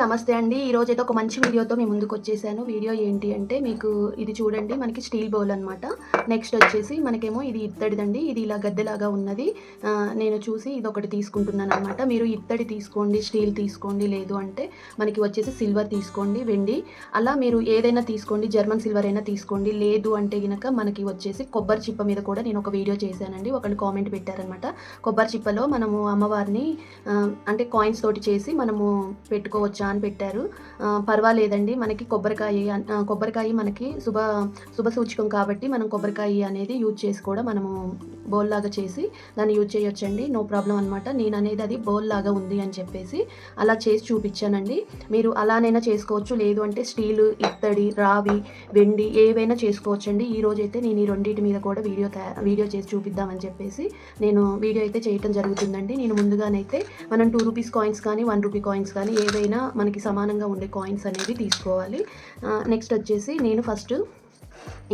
నమస్తే అండి. ఈ రోజు అయితే ఒక మంచి వీడియోతో మేము ముందుకు వచ్చేసాను. వీడియో ఏంటి అంటే మీకు ఇది చూడండి. మనకి స్టీల్ బౌల్ అనమాట నెక్స్ట్ వచ్చేసి మనకేమో ఇది ఇత్తడిదండి. ఇది ఇలా గద్దెలాగా ఉన్నది. నేను చూసి ఇది ఒకటి తీసుకుంటున్నాను అనమాట మీరు ఇత్తడి తీసుకోండి స్టీల్ తీసుకోండి లేదు అంటే మనకి వచ్చేసి సిల్వర్ తీసుకోండి వెండి. అలా మీరు ఏదైనా తీసుకోండి జర్మన్ సిల్వర్ అయినా తీసుకోండి లేదు అంటే కనుక మనకి వచ్చేసి కొబ్బరి చిప్ప మీద కూడా నేను ఒక వీడియో చేశానండి. ఒకళ్ళు కామెంట్ పెట్టారనమాట కొబ్బరి చిప్పలో మనము అమ్మవారిని అంటే కాయిన్స్ తోటి చేసి మనము పెట్టుకోవచ్చా నానబెట్టారు. పర్వాలేదండి. మనకి కొబ్బరికాయ కొబ్బరికాయ మనకి శుభ శుభ సూచకం కాబట్టి మనం కొబ్బరికాయ అనేది యూజ్ చేసి కూడా మనము బౌల్ లాగా చేసి దాన్ని యూజ్ చేయొచ్చండి. నో ప్రాబ్లం అనమాట నేను అనేది అది బౌల్ లాగా ఉంది అని చెప్పేసి అలా చేసి చూపించానండి. మీరు అలానైనా చేసుకోవచ్చు. లేదు అంటే స్టీలు ఇత్తడి రావి వెండి ఏవైనా చేసుకోవచ్చండి. ఈ రోజు అయితే నేను ఈ రెండింటి మీద కూడా వీడియో వీడియో చేసి చూపిద్దామని చెప్పేసి నేను వీడియో అయితే చేయటం జరుగుతుందండి. నేను ముందుగానైతే మనం టూ రూపీస్ కాయిన్స్ కానీ వన్ రూపీ కాయిన్స్ కానీ ఏవైనా మనకి సమానంగా ఉండే కాయిన్స్ అనేవి తీసుకోవాలి. నెక్స్ట్ వచ్చేసి నేను ఫస్ట్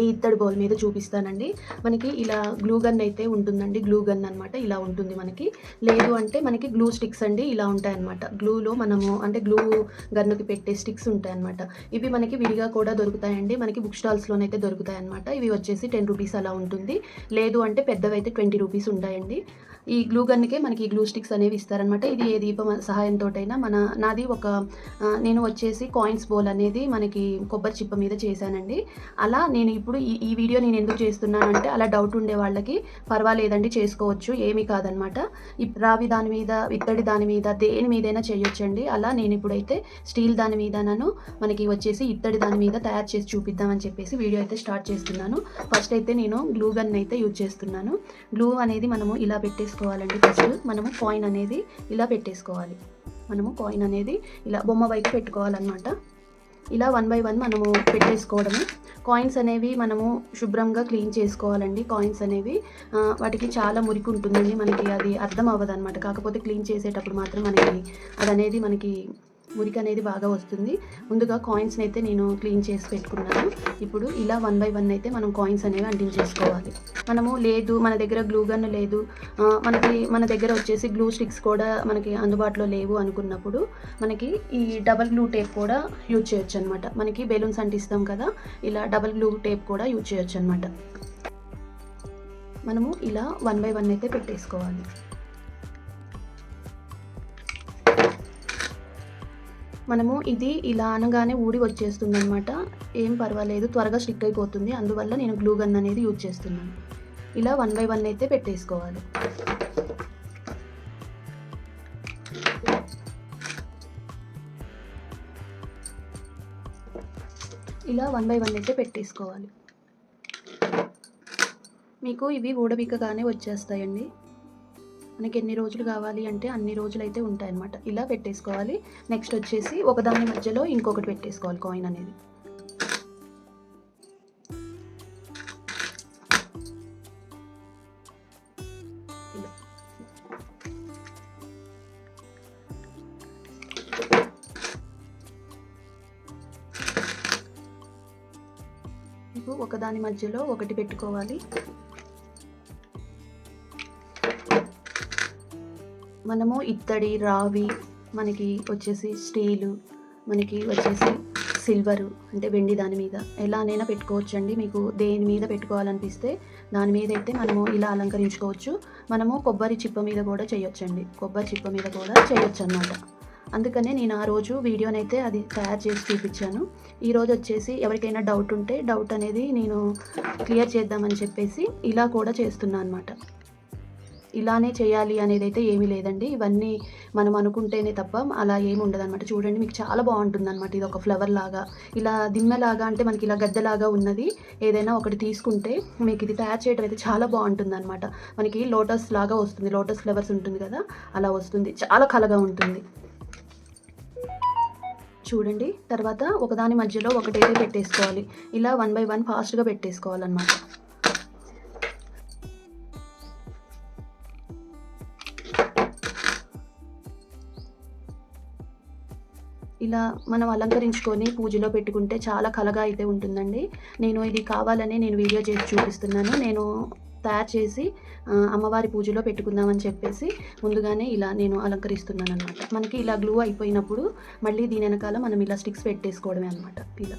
ఈ ఇత్తడి బౌల్ మీద చూపిస్తానండి. మనకి ఇలా గ్లూ గన్ అయితే ఉంటుందండి. గ్లూ గన్ అనమాట ఇలా ఉంటుంది మనకి. లేదు అంటే మనకి గ్లూ స్టిక్స్ అండి ఇలా ఉంటాయన్నమాట. గ్లూలో మనము అంటే గ్లూ గన్నుకి పెట్టే స్టిక్స్ ఉంటాయన్నమాట. ఇవి మనకి విడిగా కూడా దొరుకుతాయండి. మనకి బుక్ స్టాల్స్లోనైతే దొరుకుతాయి అనమాట ఇవి వచ్చేసి టెన్ రూపీస్ అలా ఉంటుంది. లేదు అంటే పెద్దవి అయితే ట్వంటీ రూపీస్ ఉంటాయండి. ఈ గ్లూ గన్కే మనకి గ్లూ స్టిక్స్ అనేవి ఇస్తారనమాట ఇది ఏ దీపం సహాయంతో అయినా మన నాది ఒక నేను వచ్చేసి కాయిన్స్ బోల్ అనేది మనకి కొబ్బరి చిప్ప మీద చేశానండి. అలా నేను ఇప్పుడు ఈ ఈ వీడియో నేను ఎందుకు చేస్తున్నానంటే అలా డౌట్ ఉండే వాళ్ళకి పర్వాలేదండి చేసుకోవచ్చు ఏమీ కాదనమాట రావి దాని మీద ఇత్తడి దాని మీద దేని మీదైనా చేయొచ్చండి. అలా నేను ఇప్పుడైతే స్టీల్ దాని మీద నన్ను మనకి వచ్చేసి ఇత్తడి దాని మీద తయారు చేసి చూపిద్దామని చెప్పేసి వీడియో అయితే స్టార్ట్ చేస్తున్నాను. ఫస్ట్ అయితే నేను గ్లూ గన్ అయితే యూజ్ చేస్తున్నాను. గ్లూ అనేది మనము ఇలా పెట్టేసి చేసుకోవాలండి ఫస్ట్ మనము కాయిన్ అనేది ఇలా పెట్టేసుకోవాలి. మనము కాయిన్ అనేది ఇలా బొమ్మ వైపు పెట్టుకోవాలన్నమాట. ఇలా వన్ బై వన్ మనము పెట్టేసుకోవడము. కాయిన్స్ అనేవి మనము శుభ్రంగా క్లీన్ చేసుకోవాలండి. కాయిన్స్ అనేవి వాటికి చాలా మురికి ఉంటుందండి. మనకి అది అర్థం అవ్వదు అనమాట కాకపోతే క్లీన్ చేసేటప్పుడు మాత్రం మనకి అది అనేది మనకి మురికి అనేది బాగా వస్తుంది. ముందుగా కాయిన్స్ని అయితే నేను క్లీన్ చేసి పెట్టుకున్నాను. ఇప్పుడు ఇలా వన్ బై వన్ అయితే మనం కాయిన్స్ అనేవి అంటించేసుకోవాలి మనము లేదు మన దగ్గర గ్లూ గన్ లేదు మనకి మన దగ్గర వచ్చేసి గ్లూ స్టిక్స్ కూడా మనకి అందుబాటులో లేవు అనుకున్నప్పుడు మనకి ఈ డబల్ గ్లూ టేప్ కూడా యూజ్ చేయొచ్చు అనమాట మనకి బెలూన్స్ అంటిస్తాం కదా ఇలా డబల్ గ్లూ టేప్ కూడా యూజ్ చేయొచ్చు అనమాట మనము ఇలా వన్ బై వన్ అయితే పెట్టేసుకోవాలి. మనము ఇది ఇలా అనగానే ఊడి వచ్చేస్తుంది అనమాట ఏం పర్వాలేదు త్వరగా స్టిక్ అయిపోతుంది. అందువల్ల నేను గ్లూ గన్ అనేది యూజ్ చేస్తున్నాను. ఇలా వన్ బై వన్ అయితే పెట్టేసుకోవాలి. ఇలా వన్ బై వన్ అయితే పెట్టేసుకోవాలి. మీకు ఇవి ఊడబిక్కగానే వచ్చేస్తాయండి. మనకి ఎన్ని రోజులు కావాలి అంటే అన్ని రోజులు అయితే ఉంటాయన్నమాట. ఇలా పెట్టేసుకోవాలి. నెక్స్ట్ వచ్చేసి ఒకదాని మధ్యలో ఇంకొకటి పెట్టేసుకోవాలి కాయిన్ అనేది. ఒకదాని మధ్యలో ఒకటి పెట్టుకోవాలి. మనము ఇత్తడి రావి మనకి వచ్చేసి స్టీలు మనకి వచ్చేసి సిల్వరు అంటే వెండి దాని మీద. ఎలానైనా పెట్టుకోవచ్చండి. మీకు దేని మీద పెట్టుకోవాలనిపిస్తే దాని మీద అయితే మనము ఇలా అలంకరించుకోవచ్చు. మనము కొబ్బరి చిప్ప మీద కూడా చేయొచ్చండి. కొబ్బరి చిప్ప మీద కూడా చేయొచ్చు అన్నమాట అందుకనే నేను ఆ రోజు వీడియోనైతే అది తయారు చేసి చూపించాను. ఈరోజు వచ్చేసి ఎవరికైనా డౌట్ ఉంటే డౌట్ అనేది నేను క్లియర్ చేద్దామని చెప్పేసి ఇలా కూడా చేస్తున్నాను అనమాట ఇలానే చేయాలి అనేది అయితే ఏమీ లేదండి. ఇవన్నీ మనం అనుకుంటేనే తప్ప అలా ఏమి ఉండదు అనమాట చూడండి మీకు చాలా బాగుంటుంది అనమాట ఇది ఒక ఫ్లవర్ లాగా ఇలా దిమ్మెలాగా అంటే మనకి ఇలా గద్దెలాగా ఉన్నది. ఏదైనా ఒకటి తీసుకుంటే మీకు ఇది తయారు చేయడం అయితే చాలా బాగుంటుంది అనమాట మనకి లోటస్ లాగా వస్తుంది. లోటస్ ఫ్లవర్స్ ఉంటుంది కదా అలా వస్తుంది. చాలా కలగా ఉంటుంది. చూడండి తర్వాత ఒకదాని మధ్యలో ఒకటైతే పెట్టేసుకోవాలి. ఇలా వన్ బై వన్ ఫాస్ట్గా పెట్టేసుకోవాలన్నమాట. ఇలా మనం అలంకరించుకొని పూజలో పెట్టుకుంటే చాలా కలగా అయితే ఉంటుందండి. నేను ఇది కావాలని నేను వీడియో చేసి చూపిస్తున్నాను. నేను తయారు చేసి అమ్మవారి పూజలో పెట్టుకుందామని చెప్పేసి ముందుగానే ఇలా నేను అలంకరిస్తున్నాను అనమాట మనకి ఇలా గ్లూ అయిపోయినప్పుడు మళ్ళీ దీని వెనకాల మనం ఇలా స్టిక్స్ పెట్టేసుకోవడమే అనమాట ఇలా.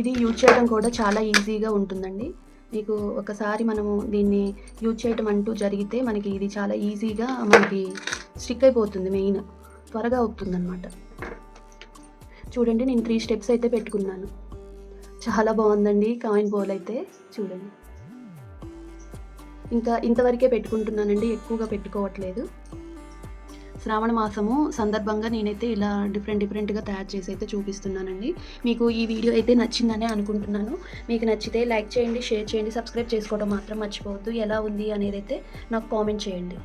ఇది యూజ్ చేయడం కూడా చాలా ఈజీగా ఉంటుందండి. మీకు ఒకసారి మనము దీన్ని యూజ్ చేయడం అంటూ జరిగితే మనకి ఇది చాలా ఈజీగా మనకి స్టిక్ అయిపోతుంది మెయిన్ త్వరగా అవుతుందన్నమాట చూడండి నేను త్రీ స్టెప్స్ అయితే పెట్టుకున్నాను. చాలా బాగుందండి కాయిన్ బౌల్ అయితే. చూడండి. ఇంకా ఇంతవరకే పెట్టుకుంటున్నానండి ఎక్కువగా పెట్టుకోవట్లేదు. శ్రావణ మాసము సందర్భంగా నేనైతే ఇలా డిఫరెంట్ డిఫరెంట్గా తయారు చేసి అయితే చూపిస్తున్నానండి. మీకు ఈ వీడియో అయితే నచ్చిందనే అనుకుంటున్నాను. మీకు నచ్చితే లైక్ చేయండి షేర్ చేయండి సబ్స్క్రైబ్ చేసుకోవడం మాత్రం మర్చిపోవద్దు. ఎలా ఉంది అనేది అయితే నాకు కామెంట్ చేయండి.